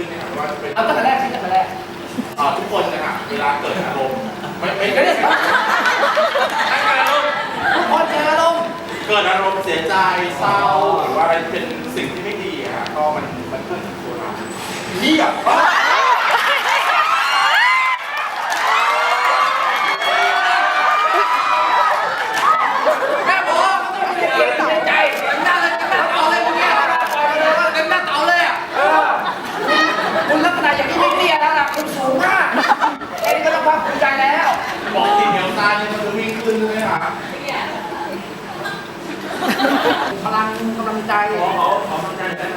ขึ้นเนะครับว่าเป็นเอาตั้งแต่แรกที่ตั้งแต่แรกอ่าทุกคนนะครับเวลาเกิดอารมณ์ไม่ไม่ไม่ได้ไม่เกิดอารมณ์ทุกคนเจออารมณ์เกิดอารมณ์เสียใจเศร้าหรือว่าอะไรเป็นสิ่งที่ไม่ดีอะฮะก็มันมันเกิดจากตัวเราเงียบ แม่บอกว่าต้องมีเสียใจเต็มหน้าเลยเต็มหน้าเตาเลยเมื่อกี้เต็มหน้าเตาเลยอะเออคุณลักษณะอย่างนี้ไม่เตี้ยแล้วนะคุณสูงมากไอ้นี่ก็ต้องภาคภูมิใจแล้ว บอกทีเดียวตาเนี่ยมันจะวิ่งขึ้นเลยครับ พลังกำลังใจขอขอขอกำใจได้ไหม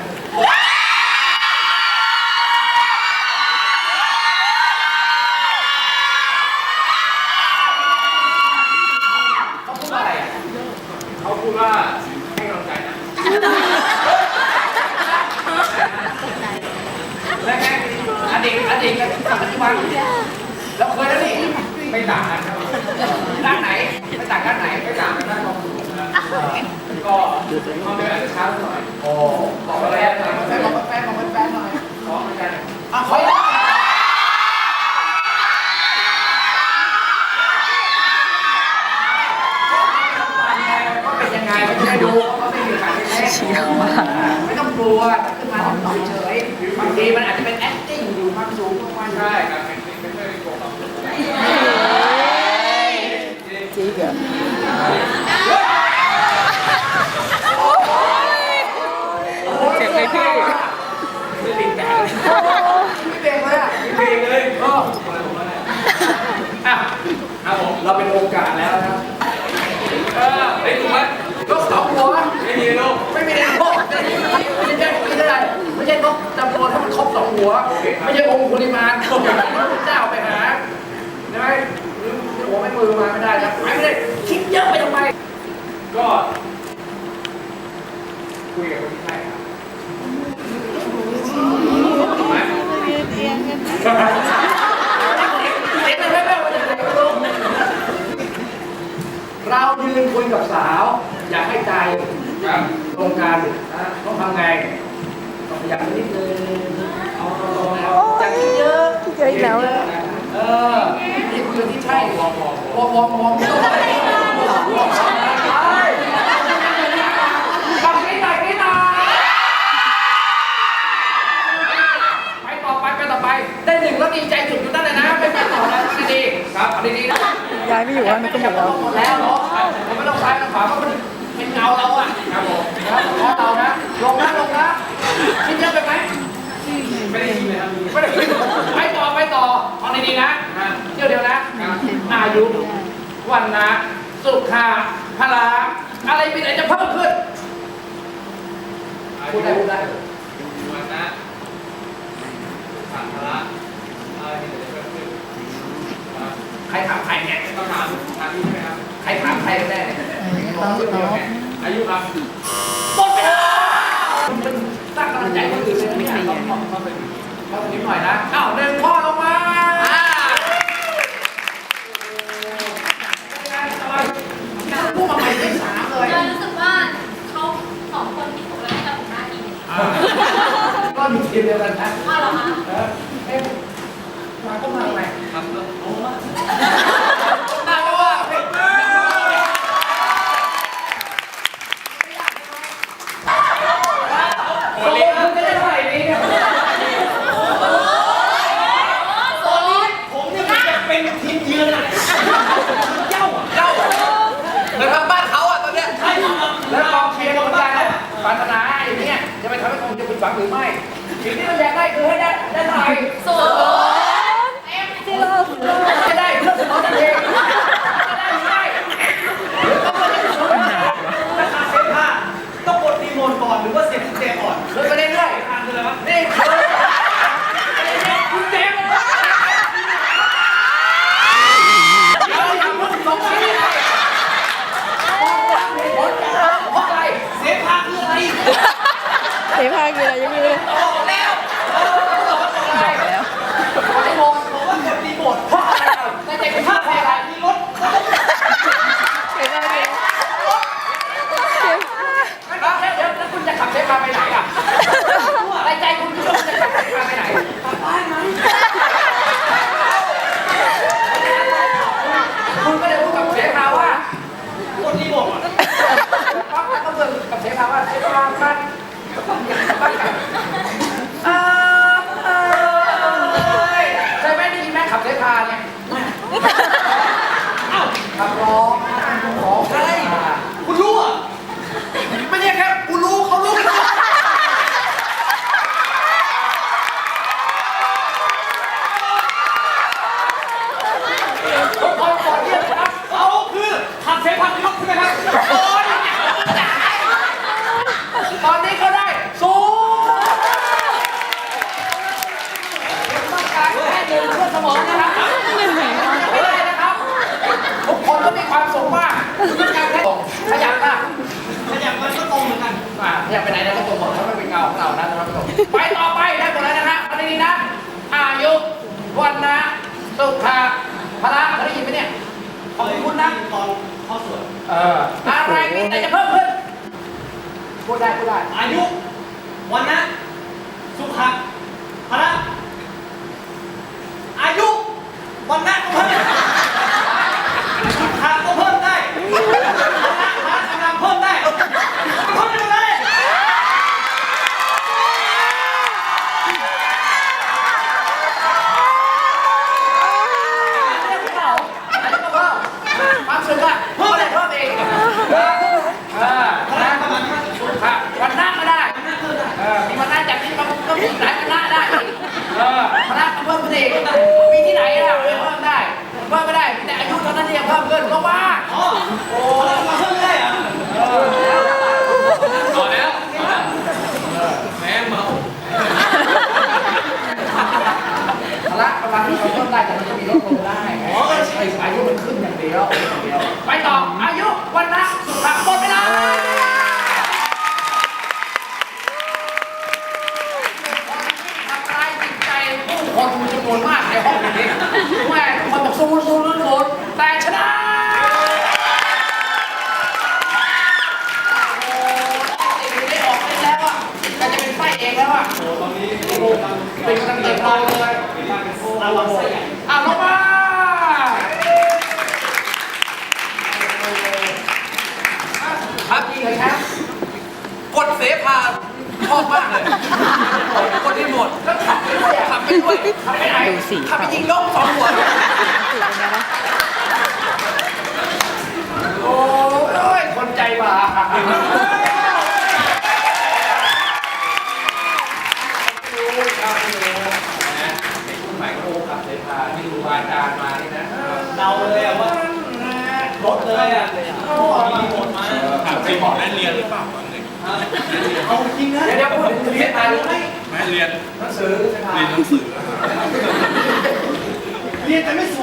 เขาพูดว่าอะไรอะเขาพูดว่าให้กำลังใจนะ แล้วไงอดีตอดีตกับปัจจุบันเราเคยแล้วนี่ไม่ต่างกันครับด้านไหนไม่ต่างด้านไหนไม่ต่างกันด้านความสูงนะ ก็ความเป็นอาจจะช้าหน่อยโอ้บอกแฟนหน่อยบอแฟนบอกแฟนบอกแฟนหน่อยขอเหมือนกันอะขออีกก็เป็นยังไงไม่ได้ดูก็ไม่มีกไม่ต้องกลัวขึ้นมาต้องเฉยบางทีมันอาจจะเป็น acting อความสูงของมันใช่ครับเป็นไม่ใช่โกง จริงเหรอเจ็บไหมพี่ ไม่ติดแตกไม่เบรกเลยอะไม่เบรกเลยก็อะครับผม เราเป็นโอกาสแล้วนะครับเออไอ้ถูกไหมนกสองหัวไม่มีนกไม่มีนกไม่ใช่ไม่ใช่ไม่ใช่นกจำนวนถ้ามันครบสองหัว ไม่ใช่องค์คุลิมานพระเจ้าไปหาใช่ไหมหัวไม่มือมาไม่ได้นะไม่ได้คิดเยอะไปทำไมก็คุยกับคนที่ใช่ครับเรายืนคุยกับสาว อยากให้ใจตรงกันนะต้องทำไงต้องขยับนิดนึงเอาตรงๆแล้วอยากคิดเยอะเยอะอีกแล้ว เออนี่คุยกับที่ใช่มองมองมองมองไม่ต้องไปฟังนิดหน่อยนิดหน่อยไปต่อไปไปต่อไป ได้หนึ่งแล้วดีใจจุดอยู่นั่นเลยนะไม่ไปต่อนะดีๆครับเอาดีๆนะ ย้ายไม่อยู่ว่านึกก็หมดแล้ว หมดแล้วเนาะเราไม่ต้องซ้ายไม่ต้องขวาเพราะมัน เป็นเงาเราอะครับผมครับขอเรานะลงนะลงนะคิดเยอะไปไหมไม่ได้คิดเลยครับไม่ได้คิดไปต่อไปต่อฟังดีๆนะเที่ยวเดียวนะอายุวันนะสุขาพละอะไรเป็นอะไรจะเพิ่มขึ้นพูดได้พูดได้วันนะสังฆระอะไรที่จะเกิดขึ้นใครถามใครเนี่ยต้องถามถามที่ใช่ไหมครับใครถามใครกันแน่เนี่ยต้องต้อง อายุครับหมดเวลามันสร้างกำลังใจคนอื่นเลยนะเนี่ยต้องต้องต้องเป็นต้องนิดหน่อยนะอ้าวหนึ่งข้อลงมาพูดมาใหม่ได้สามเลยเรารู้สึกว่าเขาสองคนที่ถูกแล้วให้เราถูกหน้าทีมก็อยู่ทีมเดียวกันนะว่าเหรอคะเอ๊ะมาก็มาทำไมครับได้ก็ว่าเฮ้ยโอ้ยคุณจะได้เท่าไหร่ดีเนี่ย โอ้ย ผมเนี่ยมันจะเป็นทีมเยือนอะเจ้าเจ้าเหมือนทางบ้านเขาอะตอนเนี้ยใช่แล้วกองเชียร์กรรมการเนี่ยปรารถนาอย่างเนี้ยจะไปทำใหวังหรือไม่สิ่งที่มันอยากได้คือให้ได้ได้เท่าไหร่ศูนย์เอ็มที่เลิงเลิกจะได้เพื่อสมอทันทีจะได้หรือไม่หรือต้องไปเล่ศูนย์ราคาเซ็นผ้าต้องกดรีโมทก่อนหรือว่าเสียบกุญแจก่อนเลยไปเรื่อยๆทางคืออะไรวะ นักร้อง พระเคยได้ยินไหมเนี่ยขอบคุณนะตอนเข้าสวนเอออะไรมีแต่จะเพิ่มขึ้นพูดได้พูดได้ อายุ วันนะสุขะพละอายุ วันนะก็เพิ่มสุขะก็เพิ่มได้พละพละกำลังเพิ่มได้เพิ่มได้หมดเลย ความสุขอะเพิ่มได้เพิ่มเองเออ พละกำลังมาก ครับวันหน้าก็ได้เออมีวันหน้าจากนี้มันก็มีหลายวันหน้าได้อีกเออพนักเพิ่มขึ้นเองมีที่ไหนอะเพิ่มได้เพิ่มไม่ได้มีแต่อายุเท่านั้นที่จะเพิ่มขึ้นเพราะว่า อ๋อพละกำลังเพิ่มได้เหรอ ต่อแล้วแม่เมาพละกำลังที่เขาเพิ่มได้แต่มันจะมีลดลงได้ อ๋อใช่อายุมันขึ้นอย่างเดียวอย่างเดียว ไปต่ออายุวันนะสุขภาพหมดเวลา ทำร้ายจิตใจผู้คนจำนวนมากในห้องนี้แม่ทุกคนบอกสู้สู้ลุ้นลุ้นแต่ชนะโอ้ได้ออกได้แล้วอะก็จะเป็นไส้เองแล้วอะโอ้ตอนนี้เป็นกำลังเติบโตเลย ระวังไส้ใหญ่ อะลงมา ครับจริงเลยครับกดเสพาชอบมากเลยกดที่หมดแล้วขับไปด้วยอะขับไปด้วยขับไปไหนดูสีขับไปเขายิงนกสองหัวสีเป็นไงนะโอ้ยคนใจบาปใหม่โอ้ขับเสพาที่ครูบาอาจารย์มานี่นะเดาเลยอะว่ารถเลยอะมีรีโมทมา ไปบอกได้เรียนหรือเปล่าตอนเด็กเอาจริงนะเดี๋ยวเดี๋ยวพูดถึงเสพารู้ไหมไม่เรียนหนังสือเสพาเรียนหนังสือ เรียนแต่ไม่สูงอ้าวเป็นพุทธ